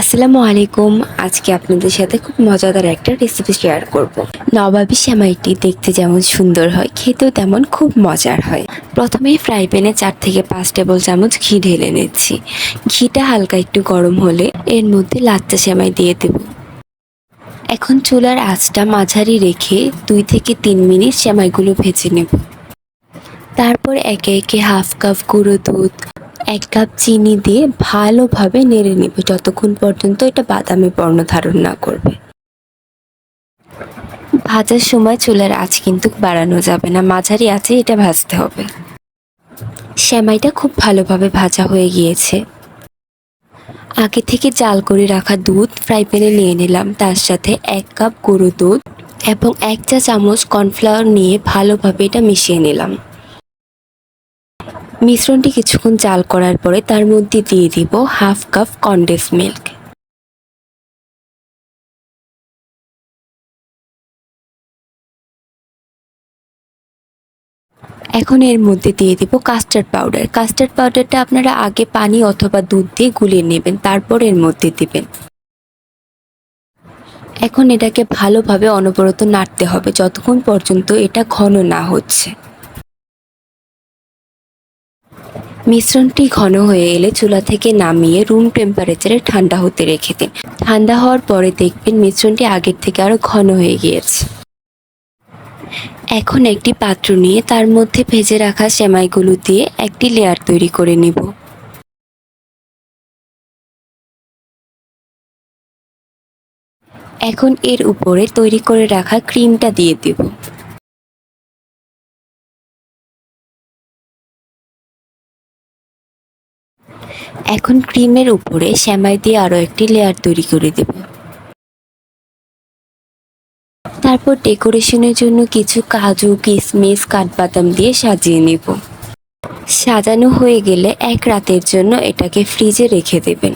আসসালামু আলাইকুম। আজকে আপনাদের সাথে খুব মজাদার একটা রেসিপি শেয়ার করব। নবাবী সেমাইটি দেখতে যেমন সুন্দর হয়, খেতেও তেমন খুব মজার হয়। প্রথমে ফ্রাই প্যানে চার থেকে পাঁচ টেবিল চামচ ঘি ঢেলে নিচ্ছি। ঘিটা হালকা একটু গরম হলে এর মধ্যে লাচ্চা সেমাই দিয়ে দেব। এখন চুলার আঁচটা মাঝারি রেখে দুই থেকে তিন মিনিট সেমাইগুলো ভেজে নেব। তারপর একে একে হাফ কাপ গুঁড়ো দুধ এক কাপ চিনি দিয়ে ভালোভাবে নেড়ে নেবে। যতক্ষণ পর্যন্ত এটা বাদামি বর্ণ ধারণ না করবে। ভাজার সময় চুলার আঁচ কিন্তু বাড়ানো যাবে না। মাঝারি আঁচে এটা ভাজতে হবে। সেমাইটা খুব ভালোভাবে ভাজা হয়ে গিয়েছে। আগে থেকে জাল করে রাখা দুধ ফ্রাই প্যানে নিয়ে নিলাম। তার সাথে এক কাপ গরু দুধ এবং এক চা চামচ কর্নফ্লাওয়ার নিয়ে ভালোভাবে এটা মিশিয়ে নিলাম। মিশ্রণটি কিছুক্ষণ জাল করার পরে তার মধ্যে দিয়ে দিব হাফ কাপ কনডেন্স মিল্ক। এখন এর মধ্যে দিয়ে দিব কাস্টার্ড পাউডার। কাস্টার্ড পাউডারটা আপনারা আগে পানি অথবা দুধ দিয়ে গুলিয়ে নেবেন, তারপর এর মধ্যে দিবেন। এখন এটাকে ভালোভাবে অনবরত নাড়তে হবে, যতক্ষণ পর্যন্ত এটা ঘন না হচ্ছে। মিশ্রণটি ঘন হয়ে এলে চুলা থেকে নামিয়ে রুম টেম্পারেচারে ঠান্ডা হতে রেখে দিন। ঠান্ডা হওয়ার পরে দেখবেন মিশ্রণটি আগের থেকে আরও ঘন হয়ে গিয়েছে। এখন একটি পাত্র নিয়ে তার মধ্যে ভেজে রাখা সেমাইগুলো দিয়ে একটি লেয়ার তৈরি করে নিব। এখন এর উপরে তৈরি করে রাখা ক্রিমটা দিয়ে দিব। এখন ক্রিমের উপরে শ্যামাই দিয়ে আরও একটি লেয়ার তৈরি করে দেব। তারপর ডেকোরেশনের জন্য কিছু কাজু কিশমিশ কাঠবাদাম দিয়ে সাজিয়ে নেব। সাজানো হয়ে গেলে এক রাতের জন্য এটাকে ফ্রিজে রেখে দেবেন।